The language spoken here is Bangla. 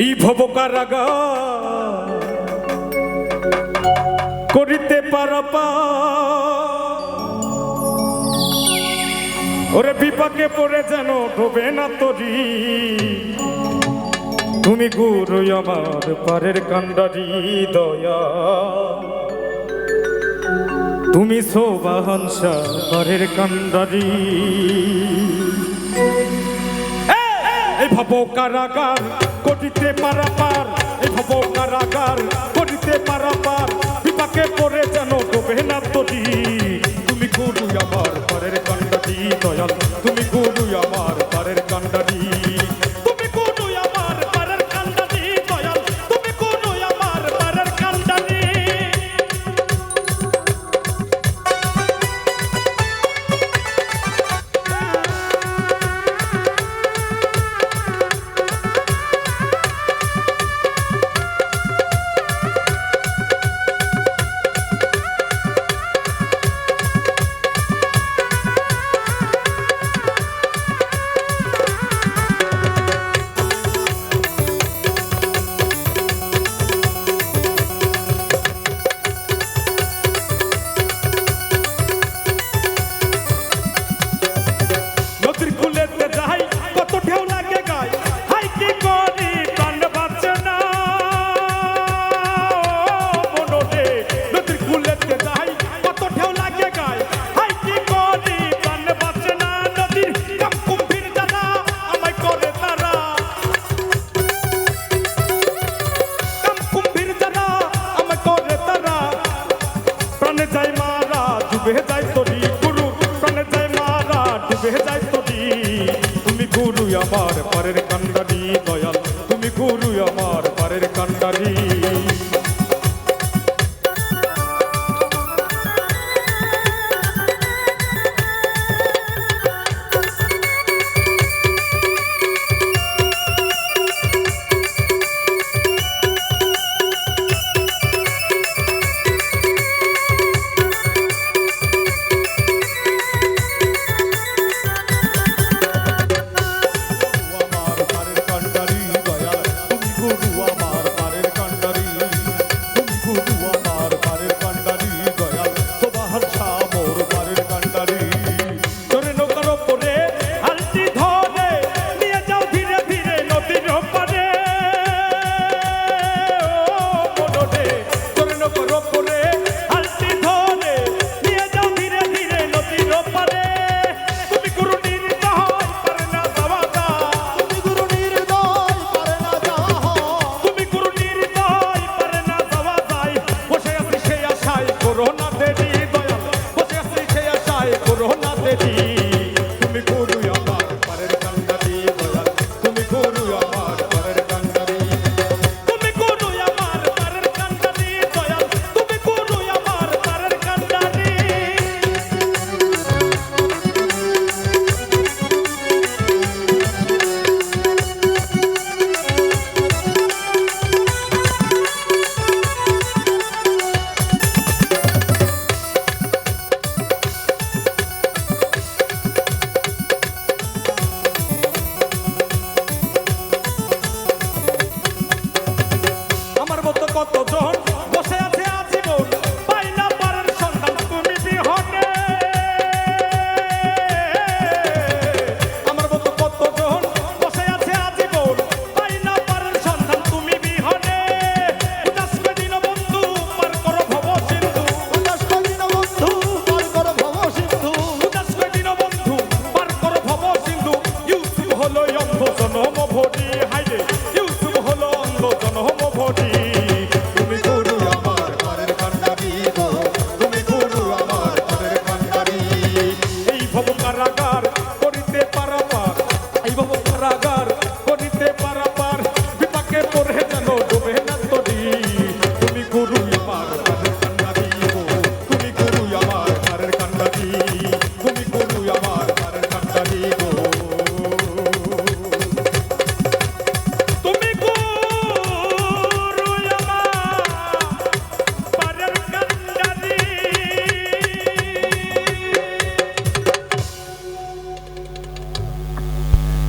এই ভবকারাগা করিতে পারপা ওরে বিপাকে পড়ে যেন ডোবে না তরি। তুমি গুরু আমার পারের কান্ডারি দয়া। তুমি শোভাহংসা পারের কান্ডারি এই ভব কারাগার করিতে পারাপার। এই ভব কারাগার করিতে পারাপার। বিপাকে পড়ে যেন ডোবে না তরি। ডুবে তুমি আমার পারের কান্ডারি দয়াল। তুমি গুরু আমার পারের কান্ডারি।